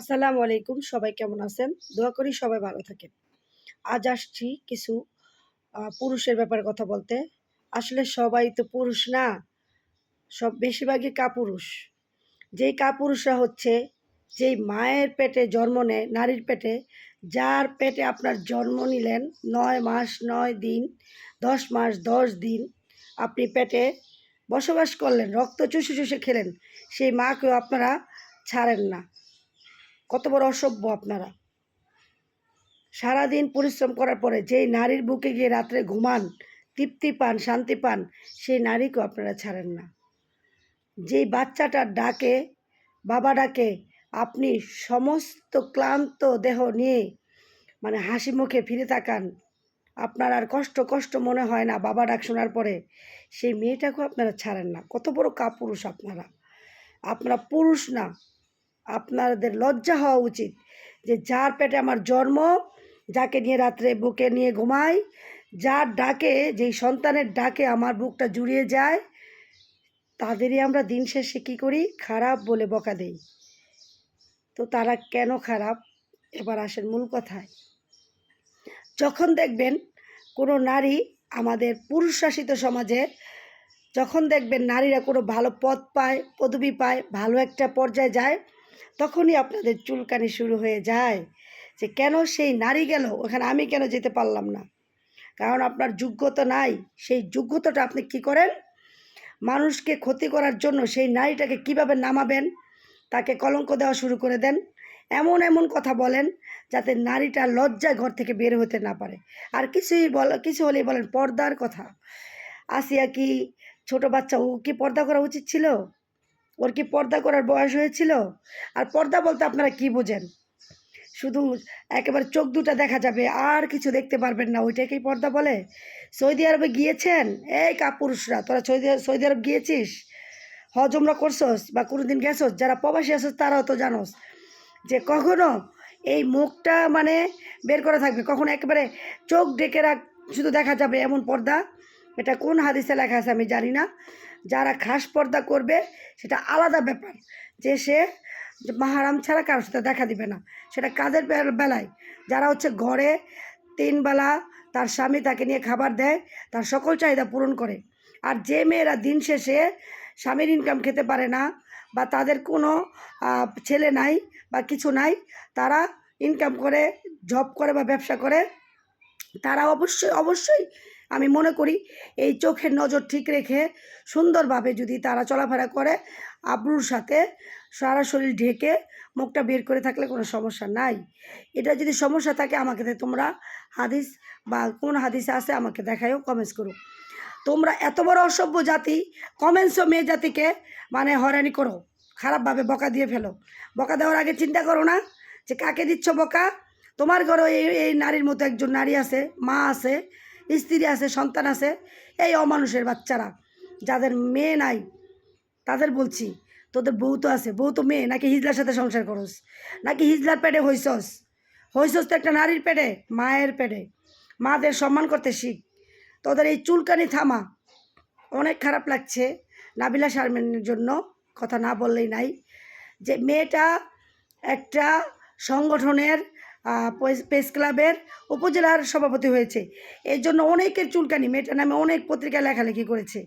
আসসালামু আলাইকুম, সবাই কেমন আছেন? দোয়া করি সবাই ভালো থাকেন। আজ আসছি কিছু পুরুষের ব্যাপারে কথা বলতে। আসলে সবাই তো পুরুষ না, সব বেশিরভাগই কাপুরুষ। যেই কাপুরুষরা হচ্ছে, যেই মায়ের পেটে জন্ম নেয়, নারীর পেটে, যার পেটে আপনার জন্ম নিলেন নয় মাস, নয় দিন, দশ মাস, দশ দিন, আপনি পেটে বসবাস করলেন, রক্ত চুষে চুষে খেলেন, সেই মাকেও আপনারা ছাড়েন না। কত বড় অসভ্য আপনারা। সারাদিন পরিশ্রম করার পরে যেই নারীর বুকে গিয়ে রাত্রে ঘুমান, তৃপ্তি পান, শান্তি পান, সেই নারীকেও আপনারা ছাড়েন না। যেই বাচ্চাটার ডাকে, বাবা ডাকে, আপনি সমস্ত ক্লান্ত দেহ নিয়ে মানে হাসি মুখে ফিরে তাকান, আপনার আর কষ্ট কষ্ট মনে হয় না বাবা ডাক শোনার পরে। সেই মেয়েটাকেও আপনারা ছাড়েন না। কত বড় কাপুরুষ আপনারা। আপনারা পুরুষ না আপনাদের লজ্জা হওয়া উচিত যে যার পেটে আমার জন্ম, যাকে নিয়ে রাত্রে বুকে নিয়ে ঘুমাই, যার ডাকে, যেই সন্তানের ডাকে আমার বুকটা জুড়িয়ে যায়, তাদেরই আমরা দিন শেষে কী করি? খারাপ বলে বকা দেই। তো তারা কেন খারাপ? এবার আসেন মূল কথায়। যখন দেখবেন কোনো নারী আমাদের পুরুষ শাসিত সমাজে, যখন দেখবেন নারীরা কোনো ভালো পদ পায়, পদবি পায়, ভালো একটা পর্যায়ে যায় তখনই আপনাদের চুলকানি শুরু হয়ে যায় যে কেন সেই নারী গেল? ওখানে আমি কেন যেতে পারলাম না? কারণ আপনার যোগ্যতা নাই। সেই যোগ্যতাটা আপনি কি করেন? মানুষকে ক্ষতি করার জন্য সেই নারীটাকে কীভাবে নামাবেন? তাকে কলঙ্ক দেওয়া শুরু করে দেন। এমন এমন কথা বলেন যাতে নারীটা লজ্জায় ঘর থেকে বের হতে না পারে। আর কিছুই বল, কিছু হলেই বলেন, পর্দার কথা। আসিয়া কি ছোট বাচ্চা ও কি পর্দা করা উচিত ছিল? ওর কি পর্দা করার বয়স হয়েছিল? আর পর্দা বলতে আপনারা কি বোঝেন? শুধু একেবারে চোখ দুটা দেখা যাবে, আর কিছু দেখতে পারবেন না। ওইটাকেই পর্দা বলে? সৌদি আরবে গিয়েছেন? এই কাপুরুষরা, তোরা সৌদি সৌদি আরব গিয়েছিস? হজ, উমরা করছস বা কোনো দিন গেছস? যারা প্রবাসী আছস, তারাও তো জানোস যে কখনো এই মুখটা মানে বের করা থাকবে। কখনো একেবারে চোখ ডেকে রাখ, শুধু দেখা যাবে এমন পর্দা। এটা কোন হাদিসে লেখা আছে আমি জানি না। যারা খাস পর্দা করবে, সেটা আলাদা ব্যাপার। যে সে মাহারাম ছাড়া কারোর সাথে দেখা দিবে না। সেটা কাদের বে- বেলায়। যারা হচ্ছে ঘরে তিনবেলা তার স্বামী তাকে নিয়ে খাবার দেয়, তার সকল চাহিদা পূরণ করে। আর যে মেয়েরা দিন শেষে স্বামীর ইনকাম খেতে পারে না বা তাদের কোনো ছেলে নাই বা কিছু নাই, তারা ইনকাম করে জব করে বা ব্যবসা করে, তারা অবশ্যই অবশ্যই আমি মনে করি এই চোখের নজর ঠিক রেখে সুন্দরভাবে যদি তারা চলাফেরা করে, আব্রুর সাথে সারা শরীর ঢেকে মুখটা বের করে থাকলে কোনো সমস্যা নাই। এটা যদি সমস্যা থাকে আমাকে তোমরা হাদিস বা কোন হাদিসে আছে আমাকে দেখায়ও কমেন্টস করো। তোমরা এত বড় অসভ্য জাতি কমেন্টসও মেয়ে জাতিকে মানে হয়রানি করো, খারাপভাবে বকা দিয়ে ফেলো। বকা দেওয়ার আগে চিন্তা করো না যে কাকে দিচ্ছ বকা? তোমার ঘরে এই এই নারীর মতো একজন নারী আছে, মা আছে স্ত্রী আছে, সন্তান আছে, এই অমানুষের বাচ্চারা, যাদের মেয়ে নাই, তাদের বলছি, তোদের বউ তো আছে, বউ তো মেয়ে, নাকি হিজলার সাথে সংসার করস? নাকি হিজলার পেটে হইছস? হইছস তো একটা নারীর পেটে, মায়ের পেটে। মাদের সম্মান করতে শিখ। তোদের এই চুলকানি থামা, অনেক খারাপ লাগছে। নাবিলা শারমিনের জন্য কথা না বললেই নাই। যে মেয়েটা একটা সংগঠনের প্রেস ক্লাবের উপজেলার সভাপতি হয়েছে। এর জন্য অনেকের চুলকানি, মেয়েটার নামে অনেক পত্রিকা লেখালেখি করেছে।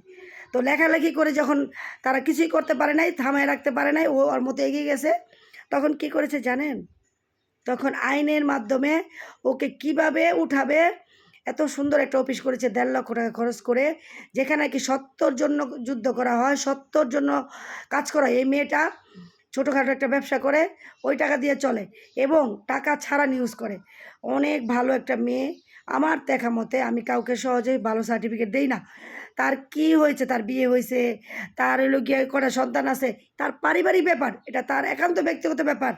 তো লেখালেখি করে যখন তারা কিছুই করতে পারে নাই, থামায় রাখতে পারে নাই, ও ওর মতো এগিয়ে গেছে, তখন কি করেছে জানেন? তখন আইনের মাধ্যমে ওকে কীভাবে উঠাবে, এত সুন্দর একটা অফিস করেছে, দেড় লক্ষ টাকা খরচ করে, যেখানে কি সত্যর জন্য যুদ্ধ করা হয় সত্যর জন্য কাজ করা। এই মেয়েটা ছোটোখাটো একটা ব্যবসা করে, ওই টাকা দিয়ে চলে এবং টাকা ছাড়া নিউজ করে। অনেক ভালো একটা মেয়ে। আমার দেখা মতে আমি কাউকে সহজেই ভালো সার্টিফিকেট দেই না। তার কি হয়েছে? তার বিয়ে হয়েছে, তার হলো গিয়ে কটা সন্তান আছে, তার পারিবারিক ব্যাপার, এটা তার একান্ত ব্যক্তিগত ব্যাপার।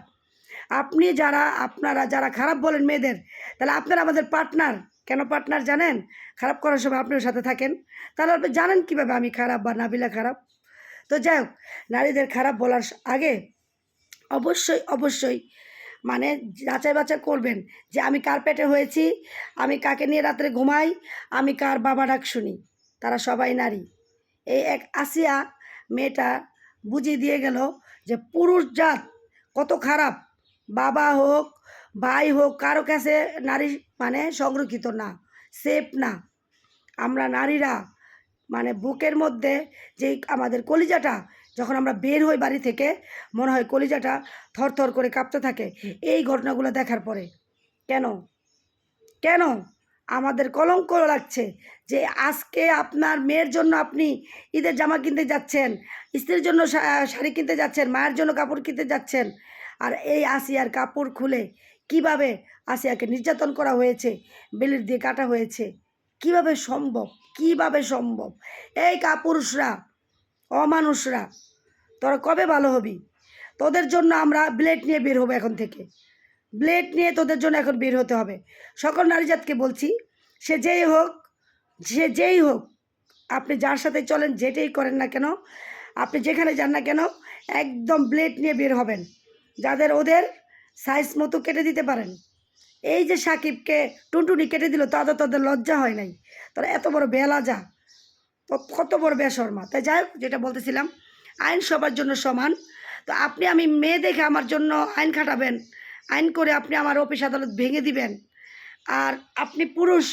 আপনি যারা, আপনারা যারা খারাপ বলেন মেয়েদের, তাহলে আপনারা আমাদের পার্টনার কেন পার্টনার জানেন? খারাপ করার সময় আপনার সাথে থাকেন। তাহলে আপনি জানেন কীভাবে আমি খারাপ বা নাবিলা খারাপ? তো যাই হোক, নারীদের খারাপ বলার আগে অবশ্যই অবশ্যই মানে যাচাই বাছাই করবেন যে আমি কার পেটে হয়েছি, আমি কাকে নিয়ে রাত্রে ঘুমাই, আমি কার বাবা ডাক শুনি। তারা সবাই নারী। এই এক আসিয়া মেয়েটা বুঝিয়ে দিয়ে গেল যে পুরুষ জাত কত খারাপ, বাবা হোক, ভাই হোক, কারও কাছে নারী মানে সংরক্ষিত না, সেফ না। আমরা নারীরা মানে বুকের মধ্যে যে আমাদের কলিজাটা, যখন আমরা বের হই বাড়ি থেকে, মনে হয় কলিজাটা থরথর করে কাঁপতে থাকে। এই ঘটনাগুলো দেখার পরে, কেন? কেন আমাদের কলঙ্ক লাগছে যে আজকে আপনার মেয়ের জন্য আপনি ঈদের জামা কিনতে যাচ্ছেন, স্ত্রীর জন্য শাড়ি কিনতে যাচ্ছেন, মায়ের জন্য কাপড় কিনতে যাচ্ছেন, আর এই আসিয়ার কাপড় খুলে কীভাবে আসিয়াকে নির্যাতন করা হয়েছে, বেলির দিয়ে কাটা হয়েছে, কীভাবে সম্ভব? কীভাবে সম্ভব? এই কাপুরুষরা, অমানুষরা, তোরা কবে ভালো হবি? তোদের জন্য আমরা ব্লেড নিয়ে বের হব এখন থেকে। ব্লেড নিয়ে তোদের জন্য এখন বের হতে হবে। সকল নারীজাতকে বলছি, সে যেই হোক, সে যেই হোক, আপনি যার সাথে চলেন, যেটাই করেন না কেন, আপনি যেখানে যান না কেন, একদম ব্লেড নিয়ে বের হবেন। যাদের ওদের সাইজ মতো কেটে দিতে পারেন। এই যে সাকিবকে টুনটুনি কেটে দিল তাদের তাদের লজ্জা হয় নাই। তারা এত বড় বেলা যা কত বড় বেশর্মা তাই যাই যেটা বলতেছিলাম, আইন সবার জন্য সমান। তো আপনি আমি মেয়ে দেখে আমার জন্য আইন খাটাবেন, আইন করে আপনি আমার অফিস আদালত ভেঙে দিবেন। আর আপনি পুরুষ